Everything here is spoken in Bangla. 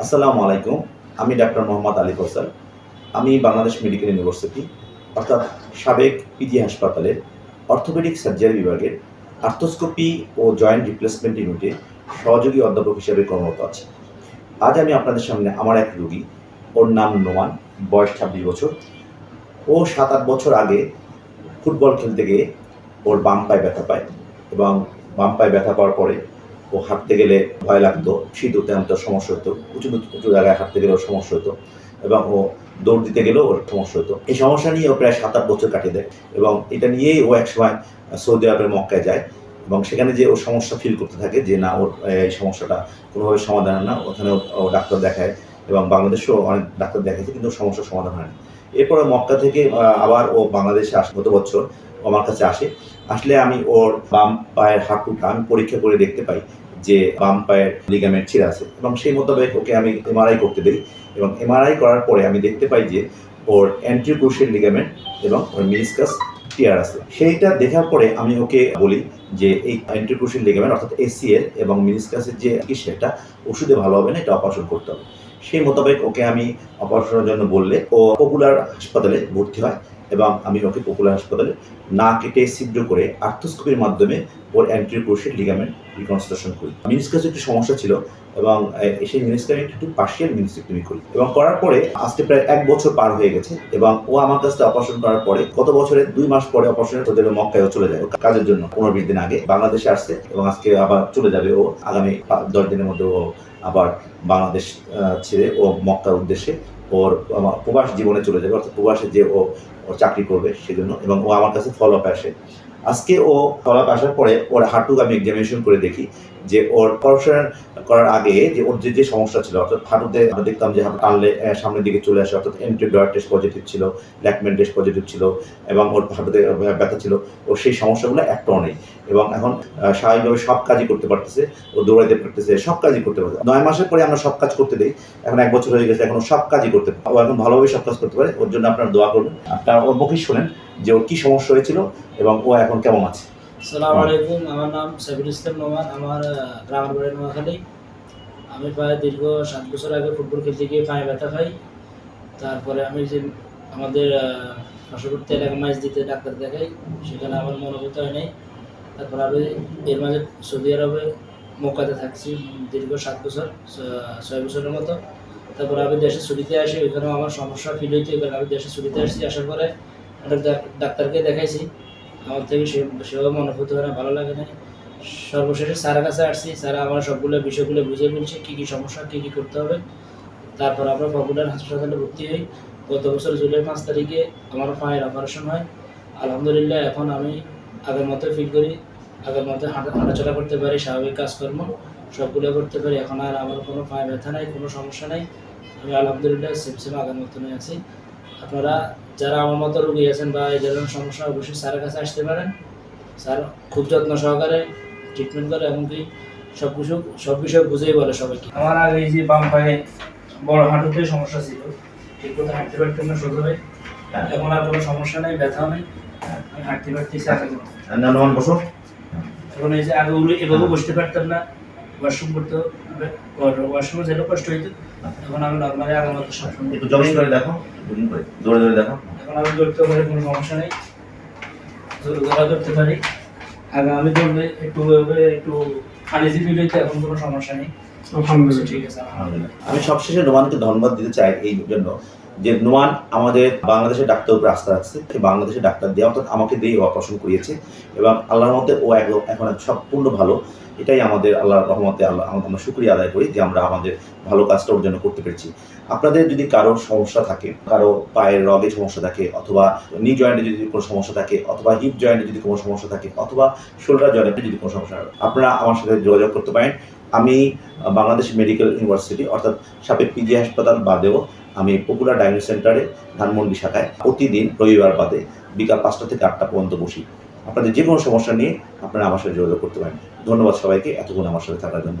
আসসালামু আলাইকুম। আমি ডাক্তার মোহাম্মদ আলী ফসল আমি বাংলাদেশ মেডিকেল ইউনিভার্সিটি, অর্থাৎ সাবেক পিজি হাসপাতালের অর্থোপেডিক সার্জারি বিভাগের আর্থোস্কোপি ও জয়েন্ট রিপ্লেসমেন্ট ইউনিটে সহযোগী অধ্যাপক হিসেবে কর্মরত আছি। আজ আমি আপনাদের সামনে আমার এক রোগী, ওর নাম নোমান, বয়স ছাব্বিশ বছর। ও সাত আট বছর আগে ফুটবল খেলতে গিয়ে ওর বাম পায়ে ব্যথা পায় এবং বাম পায়ে ব্যথা পাওয়ার পরে ও হাঁটতে গেলে ভয় লাগতো শীত ওর সমস্যা হতো, উঁচু উঁচু জায়গায় হাঁটতে গেলে ওর সমস্যা হতো এবং ও দৌড় দিতে গেলেও ওর সমস্যা হতো। এই সমস্যা নিয়ে ও প্রায় সাত আট বছর কাটিয়ে দেয় এবং এটা নিয়েই ও একসময় সৌদি আরবের মক্কায় যায় এবং সেখানে যে ও সমস্যা ফিল করতে থাকে যে না, ওর এই সমস্যাটা কোনোভাবে সমাধান হয় না। ওখানে ও- ডাক্তার দেখায় এবং বাংলাদেশেও অনেক ডাক্তার দেখাইছে কিন্তু সমস্যার সমাধান হয়নি এরপরে মক্কা থেকে আবার ও বাংলাদেশে আস, গত বছর আমার কাছে আসে। আসলে আমি ওর বাম পায়ের হাঁটুটা আমি পরীক্ষা করে দেখতে পাই যে বাম পায়ের লিগামেন্ট ছিঁড়ে আছে এবং সেই মোতাবেক ওকে আমি এমআরআই করতে দিই এবং এমআরআই করার পরে আমি দেখতে পাই যে ওর অ্যান্ট্রিক্রুশিয়াল লিগামেন্ট এবং ওর মিনিসকাস টিয়ার আছে। সেইটা দেখার পরে আমি ওকে বলি যে এই অ্যান্ট্রিক্রুশিয়াল লিগামেন্ট অর্থাৎ এসিএল এবং মিনিসকাসের যে সেটা ওষুধে ভালো হবে না, এটা অপারেশন করতে হবে। সেই মোতাবেক ওকে আমি অপারেশনের জন্য বললে ও পপুলার হাসপাতালে ভর্তি হয় এবং আমি ওকে পপুলার হাসপাতালে না কেটে ছিদ্র করে আর্থোস্কোপির মাধ্যমে ওর অ্যান্ট্রিক্রোশিয়াল লিগামেন্ট রিকনস্ট্রাকশন করি। মিনিসকাস একটু সমস্যা ছিল এবং সেই মিনিসকাস একটু পার্শিয়াল মিনিসেক্টমি করি। এবং করার পরে আজকে প্রায় এক বছর পার হয়ে গেছে এবং ও আমার কাছ থেকে অপারেশন করার পরে গত বছরের দুই মাস পরে অপারেশনের তোদের মক্কায়ও চলে যায়। কাজের জন্য পনেরো বিশ দিন আগে বাংলাদেশে আসছে এবং আজকে আবার চলে যাবে ও আগামী দশ দিনের মধ্যে ও আবার বাংলাদেশ ছেড়ে ও মক্কার উদ্দেশ্যে ওর প্রবাস জীবনে চলে যাবে, অর্থাৎ প্রবাসে যে ও চাকরি করবে সেজন্য এবং ও আমার কাছে ফলো আপ আসে। আজকে ও ফলো আপ আসার পরে ওর হাঁটু আমি এক্সামিনেশন করে দেখি যে ওর পড়াশোনা করার আগে যে ওর যে যে সমস্যা ছিল, অর্থাৎ হাঁটুতে আমরা দেখতাম যে হাঁটু টানলে সামনের দিকে চলে আসে, অর্থাৎ এন্টিডয়েড টেস্ট পজিটিভ ছিল ল্যাকমেন টেস্ট পজিটিভ ছিল এবং ওর হাঁটুতে ব্যথা ছিল ওর সেই সমস্যাগুলো একটাও নেই এবং এখন স্বাভাবিকভাবে সব কাজই করতে পারতেছে, ও দৌড়াইতে পারতেছে, সব কাজই করতে পারতেছে। নয় মাসের পরে আমরা সব কাজ করতে দিই, এখন এক বছর হয়ে গেছে, এখন সব কাজই করতে পারে। ও এখন ভালোভাবে সব কাজ করতে পারে। ওর জন্য আপনারা দোয়া করবেন। আপনারা ওর মুখে শোনেন যে ওর কি সমস্যা হয়েছিল এবং ও এখন কেমন আছে। সালাম আলাইকুম। আমার নাম সাইফুল ইসলাম নোমান। আমার গ্রামের বাড়ি নোয়াখালী। আমি প্রায় দীর্ঘ সাত বছর আগে ফুটবল খেলতে গিয়ে পায়ে ব্যথা পাই। তারপরে আমি যে আমাদের পার্শ্ববর্তী এলাকা মাছ দিতে ডাক্তার দেখাই, সেখানে আমার মনোভূত হয় নাই। তারপর আমি এর মাঝে সৌদি আরবে মক্কাতে থাকছি দীর্ঘ সাত বছর ছয় বছরের মতো। তারপর আমি দেশে ছুটিতে আসি, ওইখানেও আমার সমস্যা ফিল হইতে ওইখানে আমি দেশে ছুটিতে আসছি, আসার পরে একটা ডাক- ডাক্তারকে দেখাইছি। আমার থেকে সে সেভাবে মনোভূত হয় না, ভালো লাগে না সর্বশেষে স্যারের কাছে আসছি, স্যার আমার সবগুলো বিষয়গুলো বুঝে বলছে, কী কী সমস্যা, কী কী করতে হবে। তারপর আমরা পপুলার হাসপাতালে ভর্তি হই। গত বছর জুলাই পাঁচ তারিখে আমার পায়ের অপারেশন হয়। আলহামদুলিল্লাহ, এখন আমি আগের মতো ফিল করি। আগের মতো হাঁটা, হাঁটাচলা করতে পারি, স্বাভাবিক কাজকর্ম। সবগুলো করতে পারি এখন আর আমার কোনো পায়ে ব্যথা নাই কোনো সমস্যা নাই। আমি আলহামদুলিল্লাহ সেম সেম আগের মতনই আছি। আপনারা যারা আমার মতো রোগী আছেন বা এই ধরনের সমস্যা অবশ্যই স্যারের কাছে আসতে পারেন। স্যার খুব যত্ন সহকারে ট্রিটমেন্ট করে এমনকি সব কিছু সব বিষয় বুঝেই বলে সবাইকে। আমার আগে এই যে বাম পায়ে বড় হাঁটুতে সমস্যা ছিল ঠিক মতো হাঁটতে পারতাম না সোজা হয়ে। এখন আর কোনো সমস্যা নেই ব্যথাও নেই আমি হাঁটতে পারতেছি আগের মতো বসো। এখন এই যে আগে এভাবে বসতে পারতাম না ওয়াশরুম করতে ওয়াশরুমে যেটা কষ্ট হইতো এখন আমি নর্মালি আগের মতো সবসময় একটু জগিং করে দেখো জগিং করে দৌড়ে দৌড়ে দেখো। এখন আমি দৌড়তে পারি কোনো সমস্যা নেই। জোরে ধরা করতে পারি। আগে আমি দৌড়লে একটু একটু আনিজি ফিল হইতে এখন কোনো সমস্যা নেই। ঠিক আছে আমি সবশেষে নোমানকে ধন্যবাদ দিতে চাই এই জন্য। যে নোয়ান আমাদের বাংলাদেশের ডাক্তার উপরে আস্থা রাখছে বাংলাদেশের ডাক্তার দিয়ে অর্থাৎ আমাকে দিয়ে অপারেশন করিয়েছে এবং আল্লাহর মতে ও এখন সম্পূর্ণ ভালো। এটাই আমাদের আল্লাহর রহমতে আল্লাহ, আমরা শুক্রিয়া আদায় করি যে আমরা আমাদের ভালো কাজটা ওর জন্য করতে পেরেছি। আপনাদের যদি কারোর সমস্যা থাকে, কারও পায়ের রগে সমস্যা থাকে, অথবা নি জয়েন্টে যদি কোনো সমস্যা থাকে, অথবা হিপ জয়েন্টে যদি কোনো সমস্যা থাকে, অথবা শোল্ডার জয়েন্টে যদি কোনো সমস্যা থাকে, আপনারা আমার সাথে যোগাযোগ করতে পারেন। আমি বাংলাদেশ মেডিকেল ইউনিভার্সিটি অর্থাৎ সাবেক পিজি হাসপাতাল বাদেও আমি পপুলার ডাইনিং সেন্টারে, ধানমন্ডি শাখায়, প্রতিদিন রবিবার বাদে বিকাল পাঁচটা থেকে আটটা পর্যন্ত বসি। আপনাদের যে কোনো সমস্যা নিয়ে আপনারা আমার সাথে যোগাযোগ করতে পারেন। ধন্যবাদ সবাইকে, এতক্ষণ আমার সাথে থাকার জন্য।